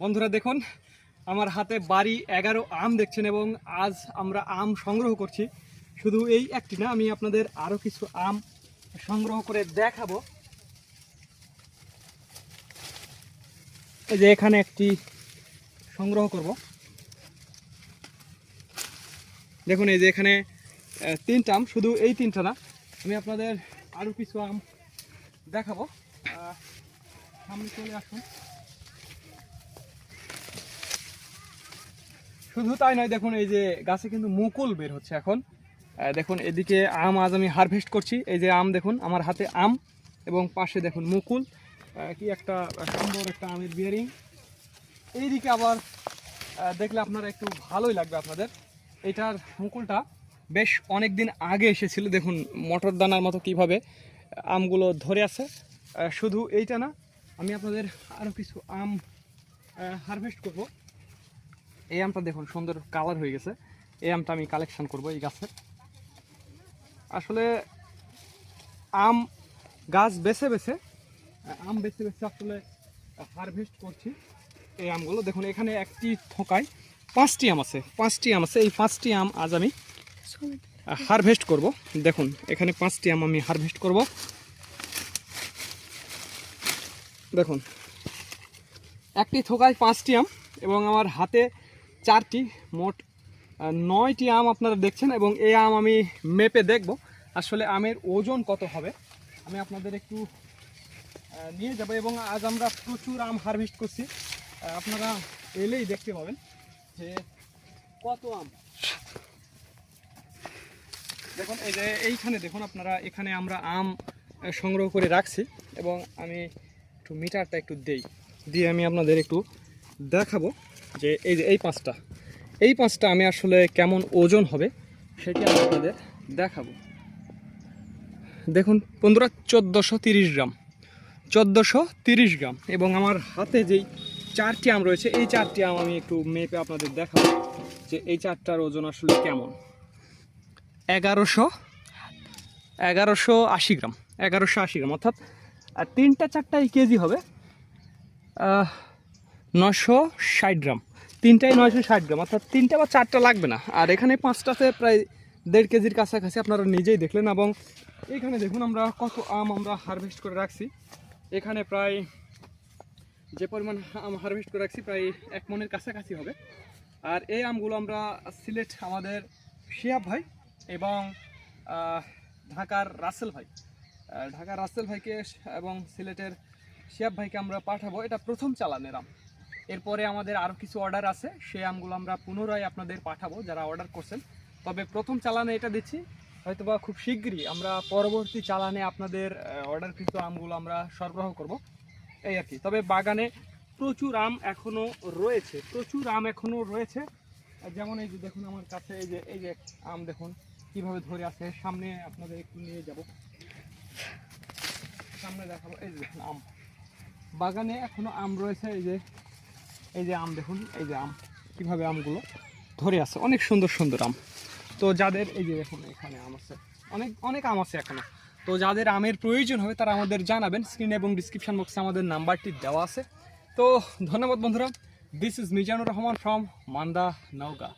বন্ধুরা দেখুন, আমার হাতে বাড়ি এগারো আম দেখছেন এবং আজ আমরা আম সংগ্রহ করছি। শুধু এই একটি না, আমি আপনাদের আরও কিছু আম সংগ্রহ করে দেখাবো। এই যে এখানে একটি সংগ্রহ করব। দেখুন, এই যে এখানে তিনটা আম, শুধু এই তিনটা না, আমি আপনাদের আরও কিছু আম দেখাবো। সামনে চলে আসুন। শুধু তাই নয়, দেখুন, এই যে গাছে কিন্তু মুকুল বের হচ্ছে এখন। দেখুন, এদিকে আম আজ আমি হারভেস্ট করছি। এই যে আম, দেখুন, আমার হাতে আম এবং পাশে, দেখুন, মুকুল। কি একটা সুন্দর একটা আমের বিয়ারিং এইদিকে আবার দেখলে আপনারা একটু ভালোই লাগবে আপনাদের। এটার মুকুলটা বেশ অনেক দিন আগে এসেছিল, দেখুন, মটর দানার মতো কীভাবে আমগুলো ধরে আছে। শুধু এইটা না, আমি আপনাদের আরও কিছু আম হারভেস্ট করব। এই আমটা দেখুন, সুন্দর কালার হয়ে গেছে। এই আমটা আমি কালেকশন করব এই গাছের। আসলে আম গাছ বেছে বেছে, আম বেছে বেছে আসলে হারভেস্ট করছি এই আমগুলো। দেখুন, এখানে একটি থোকায় পাঁচটি আম আছে, পাঁচটি আম আছে। এই পাঁচটি আম আজ আমি হারভেস্ট করব। দেখুন, এখানে পাঁচটি আম আমি হারভেস্ট করব। দেখুন, একটি থোকায় পাঁচটি আম এবং আমার হাতে চারটি, মোট নয়টি আম আপনারা দেখছেন এবং এই আম আমি মেপে দেখব। আসলে আমের ওজন কত হবে? আমি আপনাদের একটু নিয়ে যাব এবং আজ আমরা প্রচুর আম হারভেস্ট করছি। আপনারা এলেই দেখতে পাবেন যে কত আম। দেখুন, এই যে এইখানে দেখুন আপনারা, এখানে আমরা আম সংগ্রহ করে রাখছি এবং আমি একটু মিটারটা একটু দেই, দিয়ে আমি আপনাদের একটু দেখাবো। যে এই যে এই পাঁচটা এই পাঁচটা আমি আসলে কেমন ওজন হবে সেটি আমি আপনাদের দেখাবো। দেখুন বন্ধুরা, চোদ্দোশো তিরিশ গ্রাম, চোদ্দোশো তিরিশ গ্রাম এবং আমার হাতে যেই চারটি আম রয়েছে, এই চারটি আম আমি একটু মেপে আপনাদের দেখাবো যে এই চারটার ওজন আসলে কেমন। এগারোশো এগারোশো আশি গ্রাম, এগারোশো আশি গ্রাম, অর্থাৎ আর তিনটা চারটা কেজি হবে নশো ষাট গ্রাম। তিনটাই নয়শো ষাট গ্রাম, অর্থাৎ তিনটা বা চারটা লাগবে না। আর এখানে পাঁচটাতে প্রায় দেড় কেজির কাছাকাছি আপনারা নিজেই দেখলেন এবং এখানে দেখুন আমরা কত আম আমরা হারভেস্ট করে রাখছি। এখানে প্রায় যে পরিমাণ আম হারভেস্ট করে রাখছি প্রায় এক মনের কাছাকাছি হবে। আর এই আমগুলো আমরা সিলেট আমাদের শিয়াব ভাই এবং ঢাকার রাসেল ভাই। ঢাকার রাসেল ভাইকে এবং সিলেটের শিয়াব ভাইকে আমরা পাঠাবো। এটা প্রথম চালানের আম। এরপরে আমাদের আরও কিছু অর্ডার আছে, সেই আমগুলো আমরা পুনরায় আপনাদের পাঠাবো যারা অর্ডার করছেন। তবে প্রথম চালানে এটা দিচ্ছি, হয়তোবা খুব শীঘ্রই আমরা পরবর্তী চালানে আপনাদের অর্ডারকৃত আমগুলো আমরা সরবরাহ করব। এই আর কি। তবে বাগানে প্রচুর আম এখনও রয়েছে, প্রচুর আম এখনও রয়েছে। যেমন এই যে দেখুন আমার কাছে, এই যে এই যে আম দেখুন, কীভাবে ধরে আছে। সামনে আপনাদের একটু নিয়ে যাব। সামনে দেখাবো, এই যে দেখুন আম। বাগানে এখনও আম রয়েছে, এই যে এই যে আম দেখুন, এই যে আম, কীভাবে আমগুলো ধরে আছে। অনেক সুন্দর সুন্দর আম। তো যাদের, এই যে দেখুন, এখানে আম আছে। অনেক অনেক আম আছে এখনও তো যাদের আমের প্রয়োজন হবে, তারা আমাদের জানাবেন। স্ক্রিন এবং ডিসক্রিপশান বক্সে আমাদের নাম্বারটি দেওয়া আছে। তো ধন্যবাদ বন্ধুরা। This is Mizanur Rahman from Manda, Naogaon.